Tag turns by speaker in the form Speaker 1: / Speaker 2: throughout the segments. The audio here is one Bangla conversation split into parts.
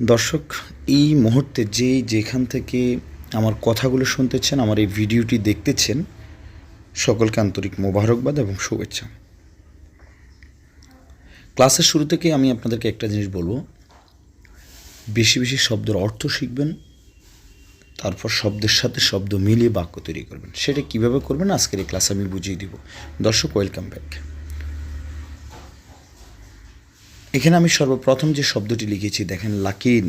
Speaker 1: দর্শক, এই মুহূর্তে যে যেখান থেকে আমার কথাগুলো শুনতেছেন, আমার এই ভিডিওটি দেখতেছেন, সকলকে আন্তরিক মোবারকবাদ এবং শুভেচ্ছা। ক্লাসের শুরু থেকে আমি আপনাদেরকে একটা জিনিস বলব। বেশি বেশি শব্দের অর্থ শিখবেন, তারপর শব্দের সাথে শব্দ মিলিয়ে বাক্য তৈরি করবেন। সেটা কীভাবে করবেন, আজকের এই ক্লাস আমি বুঝিয়ে দিব। দর্শক ওয়েলকাম ব্যাক এখানে আমি সর্বপ্রথম যে শব্দটি লিখেছি, দেখেন, লাকিন।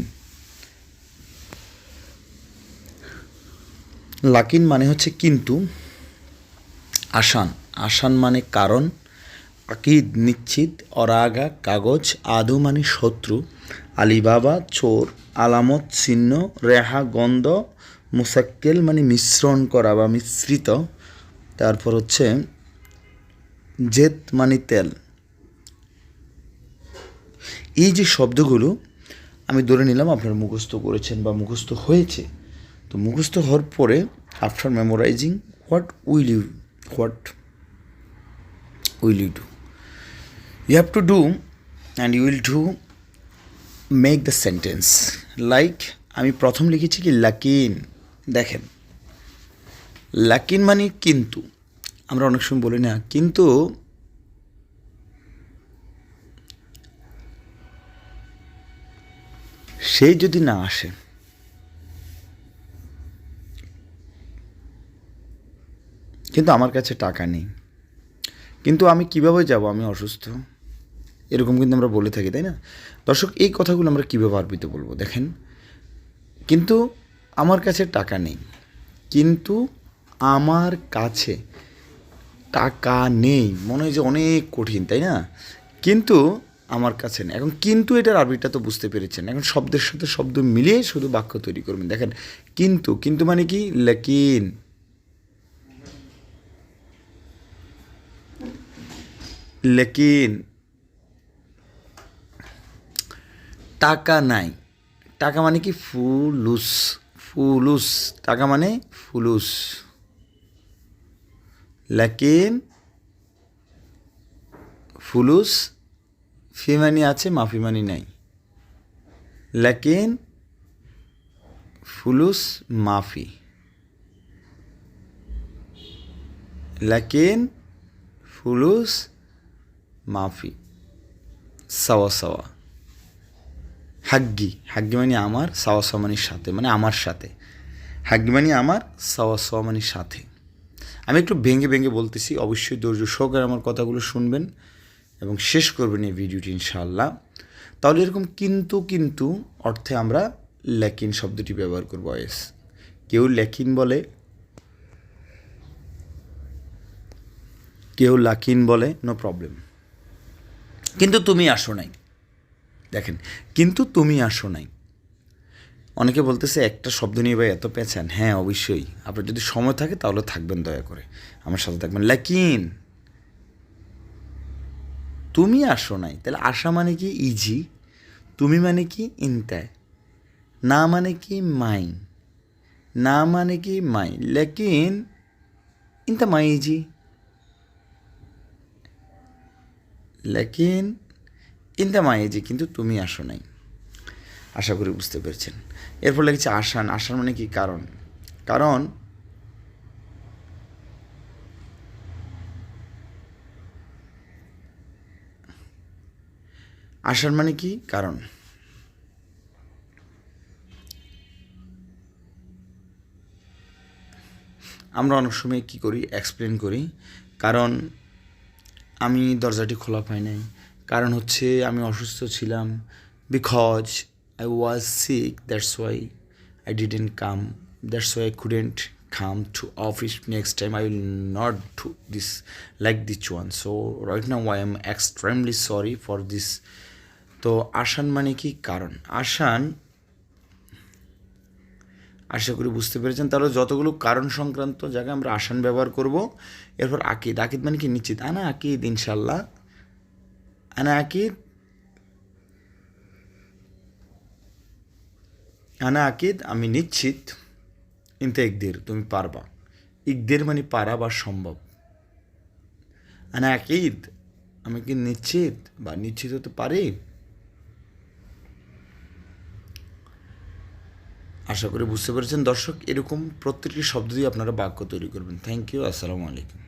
Speaker 1: লাকিন মানে হচ্ছে কিন্তু আসান। আসান মানে কারণ, আকিদ নিশ্চিত, অরাগা, কাগজ, আদু মানে শত্রু, আলিবাবা, চোর, আলামত, চিহ্ন, রেহা, গন্ধ, মুসাক্কেল মানে মিশ্রণ করা বা মিশ্রিত। তারপর হচ্ছে জেত মানে তেল। এই যে শব্দগুলো আমি ধরে নিলাম আপনারা মুখস্থ করেছেন বা মুখস্থ হয়েছে, তো মুখস্থ হওয়ার পরে after memorizing what will you what will you do you have to do and you will do make the sentence like আমি প্রথম লিখেছি কি লাকিন, দেখেন। লাকিন মানে কিন্তু, আমরা অনেক সময় বলি না, কিন্তু সে যদি না আসে, কিন্তু আমার কাছে টাকা নেই, কিন্তু আমি কীভাবে যাব? আমি অসুস্থ। এরকম কিন্তু আমরা বলে থাকি, তাই না? দর্শক, এই কথাগুলো আমরা কীভাবে আরবিতে বলব? দেখেন, কিন্তু আমার কাছে টাকা নেই, কিন্তু আমার কাছে টাকা নেই। মনে হয় যে অনেক কঠিন, তাই না? কিন্তু আমার কাছে নেই। এখন কিন্তু এটার আরবিটা তো বুঝতে পেরেছেন। এখন শব্দের সাথে শব্দ মিলিয়ে শুধু বাক্য তৈরি করবেন। দেখেন, কিন্তু কিন্তু মানে কি? লেকিন। লেকিন। টাকা নাই। টাকা মানে কি? ফুলুস। ফুলুস। টাকা মানে ফুলুস। লেকিন। ফুলুস। ফিমানি আছে, মাফিমানি নাই। লেকিন ফুলুস মাফি। লেকিন ফুলুস মাফি। সাওয়া সাওয়া। হাগ্গি। হাগ্গি মানে আমার, সাওয়া সাওয়া মানে সাথে মানে আমার সাথে। হাগ্গি মানে আমার, সাওয়া সাওয়া মানে সাথে। আমি একটু ভেঙে ভেঙে বলতেছি, অবশ্যই ধৈর্য সহকারে আমার কথাগুলো শুনবেন। এবং শেষ করবেন এই ভিডিওটি ইনশাআল্লাহ। তাহলে এরকম কিন্তু কিন্তু অর্থে আমরা ল্যাকিন শব্দটি ব্যবহার করব এস কেউ ল্যাকিন বলে, কেউ লাকিন বলে, নো প্রবলেম। কিন্তু তুমি আসো নাই। দেখেন, কিন্তু তুমি আসো নাই। অনেকে বলতেছে, একটা শব্দ নিয়ে ভাই এত পেঁচান? হ্যাঁ অবশ্যই। আপনার যদি সময় থাকে তাহলে থাকবেন দয়া করে। আমার সাথে থাকবেন ল্যাকিন তুমি আসো নাই, তাহলে আসা মানে কি ইজি? তুমি মানে কি ইনতায় না মানে কি মাই না মানে কি মাই লেকিন ইনতা মাই ইজি। লেকিন ইনতা মাই ইজি, কিন্তু তুমি আসো নাই। আশা করি বুঝতে পেরেছেন। এরপর লেগেছে আসান। আসান মানে কি? কারণ। কারণ আসার মানে কি? কারণ। আমরা অনেক সময় কী করি? এক্সপ্লেন করি। কারণ আমি দরজাটি খোলা পাই নাই। কারণ হচ্ছে আমি অসুস্থ ছিলাম because I was sick that's why I didn't come that's why I couldn't come to office next time, i will not do this, like this one. So, right now i am extremely sorry for this তো আসান মানে কি কারণ? আসান, আশা করি বুঝতে পেরেছেন। তাহলে যতগুলো কারণ সংক্রান্ত জায়গায় আমরা আসান ব্যবহার করব। এরপর আকিদ আকিদ মানে কি? নিশ্চিত। আনা আকিদ ইনশাল্লাহ আনা আকিদ আনা আকিদ, আমি নিশ্চিত ইনতে ইকদের, তুমি পারবা। ইকদের মানে পারা বা সম্ভব। আনা আকিদ, আমি কি নিশ্চিত? বা নিশ্চিত হতে পারি? আশা করি বুঝতে পেরেছেন। দর্শক, এরকম প্রত্যেকটি শব্দ দিয়ে আপনারা বাক্য তৈরি করবেন। থ্যাংক ইউ আসসালামু আলাইকুম।